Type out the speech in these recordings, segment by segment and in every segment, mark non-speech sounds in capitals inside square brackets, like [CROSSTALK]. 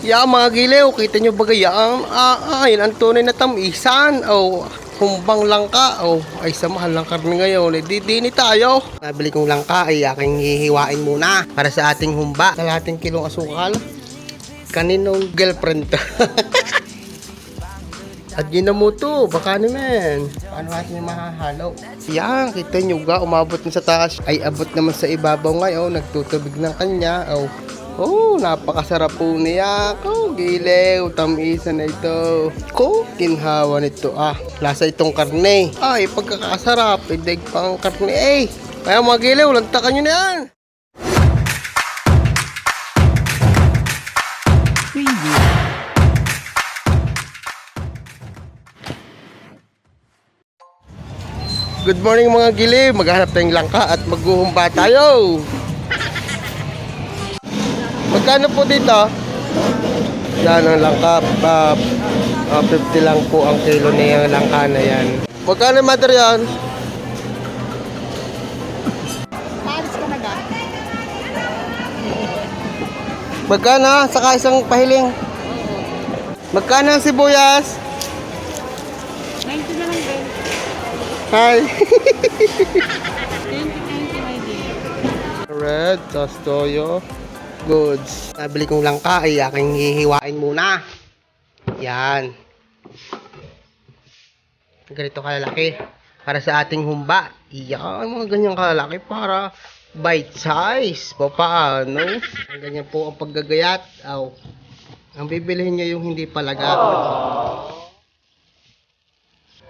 Ya mga gilew, kita nyo ba gayaan? Ah, ah, yun ang tunay na tamisan. Oh, humbang langka. Oh, ay sa mahal ng karne ngayon. Eh, di, di ni tayo. Nabili kong langka ay aking hihiwain muna para sa ating humba. Kalahating kilong asukal. Kaninong girlfriend? [LAUGHS] At yun na mo to, baka naman. Paano natin mahahalo? Yan, kita nyo ga, umabot na sa taas. Ay abot naman sa ibabaw ngayon, nagtutubig ng kanya. Oh, oh napakasarap po niya. Ko, gilew, tamisa na ito. Ko, kinhawa nito. Ah, lasa itong karne. Ay, pagkakasarap, idig pang karne. Eh, kaya mga gilew, lantakan nyo na yan. Good morning mga gili, maghanap tayong langka at maghuhumba tayo. Magkano po dito? Yan ang langka, uh, uh, 50 lang po ang kilo na yung langka na yan. Magkano mother yan? Na ga? Magkano? Saka isang pahiling. Magkano ang sibuyas? 90 na lang din. Hi. [LAUGHS] 20, 20 my dear. Red, tas toyo, goods. Nabili kong langka ay aking hihiwain muna. Yan. Ganito kalalaki. Para sa ating humba. Yan, mga ganyang kalalaki para bite size. Pa paano? Ang ganyan po ang paggagayat. Aw. Ang bibilihin nyo yung hindi palaga.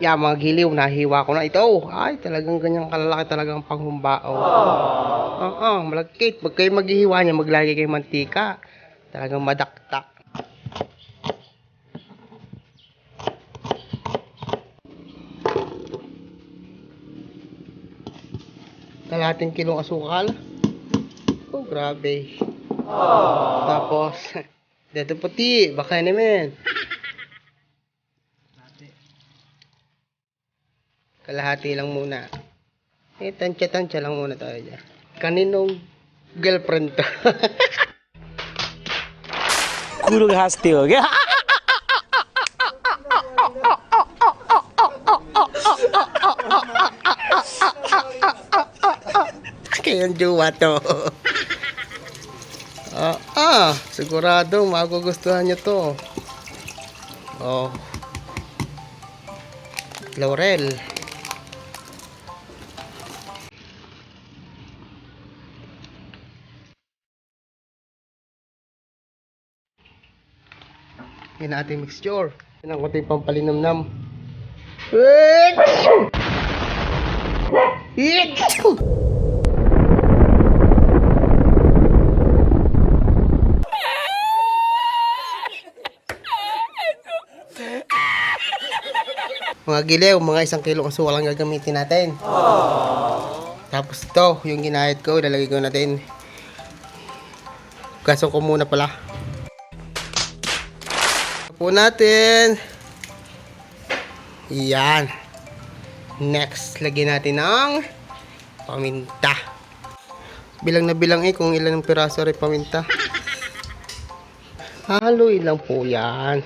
Yan, mga giliw, nahiwa ko na ito. Ay, talagang ganyang kalalaki talagang panghumba. Oh. Oo, malagkit. Pag kayo maghihiwa niya, maglagay kayo mantika. Talagang madaktak. Kalahating kilong asukal. Oh, grabe. Tapos, [LAUGHS] dito puti. Baka naman. Kalahati lang muna. Eh, tansya-tansya lang muna tayo dyan kaninong girlfriend to? [LAUGHS] Kurog hastio. [LAUGHS] Kayang jowa to. ah, ah, sigurado magugustuhan niyo to. Oh. Laurel. Yan ating mixture. Yan ang ating pampalinamnam. Mga gilew, mga isang kilo asukal ang gagamitin natin. Tapos ito, yung ginahit ko, ilalagay ko natin. Gaso ko muna pala. Po natin. Yan. Next, lagyan natin ng paminta. Bilang na bilang eh kung ilan ang piraso rin paminta. Haluin lang po yan.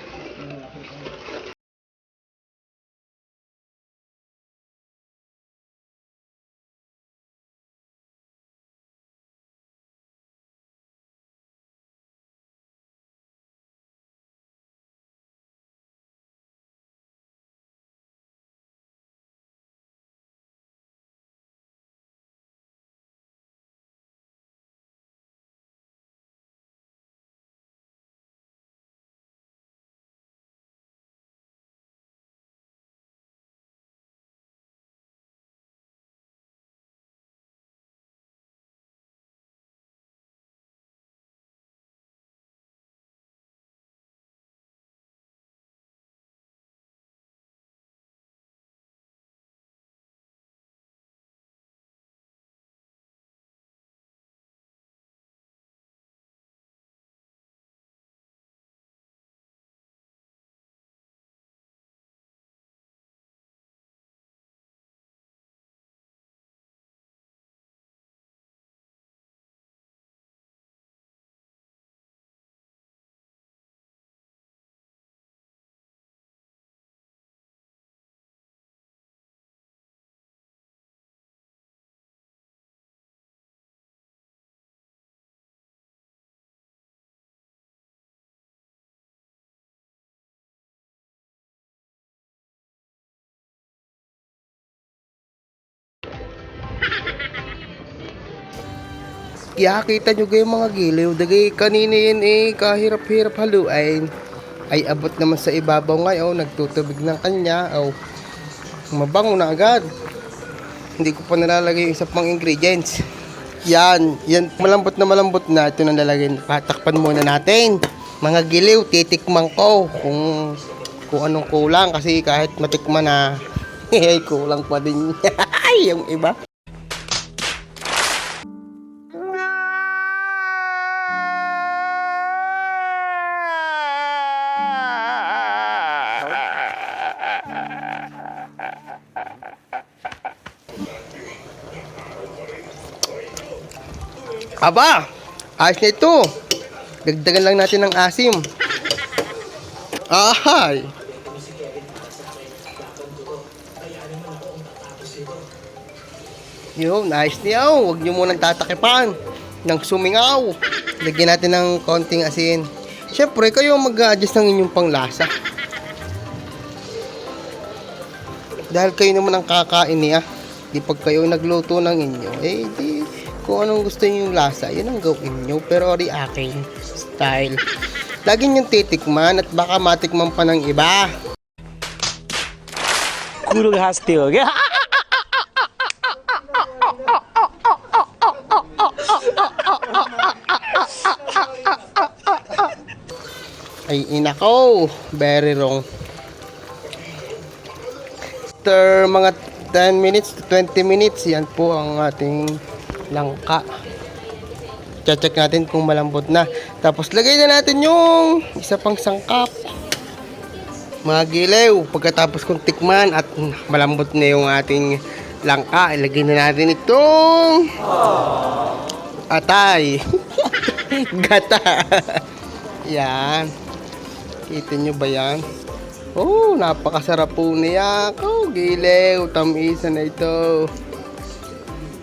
Kaya kita nyo kayo mga giliw, dagay kanina yan eh, kahirap-hirap haluin. Ay abot naman sa ibabaw ngayon, nagtutubig ng kanya, oh. Mabango na agad. Hindi ko pa nalalagay yung isa pang ingredients. Yan, yan, malambot na malambot na. Ito na lalagay, patakpan muna natin. Mga giliw, titikman ko kung kung anong kulang kasi kahit matikman na, [LAUGHS] eh, kulang pa din [LAUGHS] yung iba. Aba, ayos na ito. Dagdagan lang natin ng asim. Ahay. Yun, ayos niya. Huwag niyo munang tatakipan ng sumingaw. Lagyan natin ng konting asin. Siyempre, kayo mag-adjust ng inyong panglasa. Dahil kayo naman ang kakain niya. Di pag kayo nagluto ng inyo, eh di kung anong gusto niyo yung lasa, yun ang gawin nyo. Pero ori aking style. Lagi niyong titikman at baka matikman pa ng iba. Kulog hastil. [LAUGHS] Ay inako, very wrong. After mga 10 minutes to 20 minutes, yan po ang ating langka. Check natin kung malambot na. Tapos lagay na natin yung isa pang sangkap. Mga gilew, pagkatapos kong tikman at malambot na yung ating langka, ilagay na natin itong atay. [LAUGHS] Gata. yan. Kita nyo ba yan? Oh, napakasarap po niya. Oh, gilew. Tamisa na ito.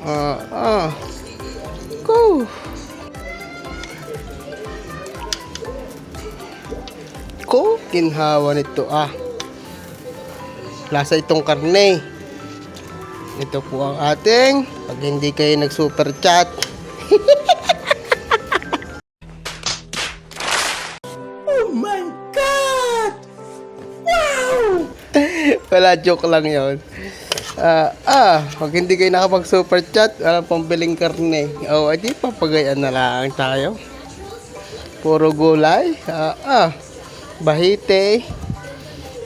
Ah, ah. Ko. Ko, ginhawa nito ah. Lasa itong karne. Ito po ang ating pag hindi kayo nag super chat. [LAUGHS] Wala, joke lang yon. Ah, ah, pag hindi kayo nakapag super chat, walang pambiling karne. O, oh, adi papagayan na lang tayo. Puro gulay. Ah, ah, bahite.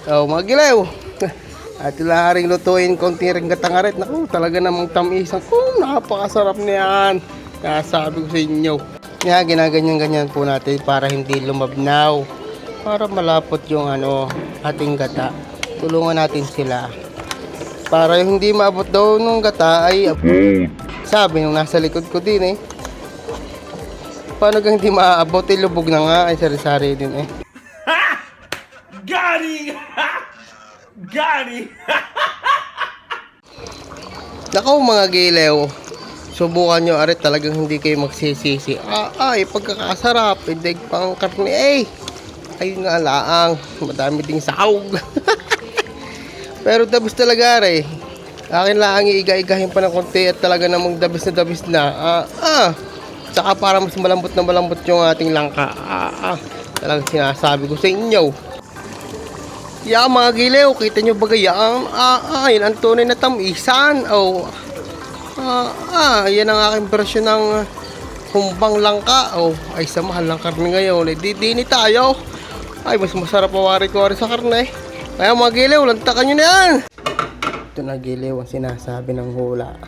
O, oh, magilaw. [LAUGHS] At laharing lutuin konti rin katangarit. Naku, talaga namang tamisan. Kung napakasarap niyan. Nasabi ko sa inyo. Kaya ginaganyan-ganyan po natin para hindi lumabnaw. Para malapot yung ano, ating gata. Tulungan natin sila. Para yung hindi maabot daw nung gata ay sabi nung nasa likod ko din eh. Paano kang hindi maaabot? Eh, lubog na nga. Ay, sari-sari din eh. Him! Got him! Nako mga gilew, subukan nyo arit talagang hindi kayo magsisisi. Ah, ay, pagkakasarap, idig pang karne eh. Ayun nga laang, madami ding sahog. [LAUGHS] Pero dabis talaga re. Akin lang iiga-igahin pa ng konti at talaga namang dabis na dabis na. Ah, ah. Tsaka para mas malambot na malambot yung ating langka. Ah, ah. Talagang sinasabi ko sa inyo. Ya mga gilew, kita nyo ba gayaan? Ah, ah, yan ang tunay na tamisan. Oh, ah, ah, yan ang aking version ng humbang langka. Oh, ay sa mahal ng karne ngayon. Eh, di, di ni tayo. Ay, mas masarap mawari-wari sa karne. Kaya mga gilew, lantakan nyo na yan. Ito na gilew ang sinasabi ng hula.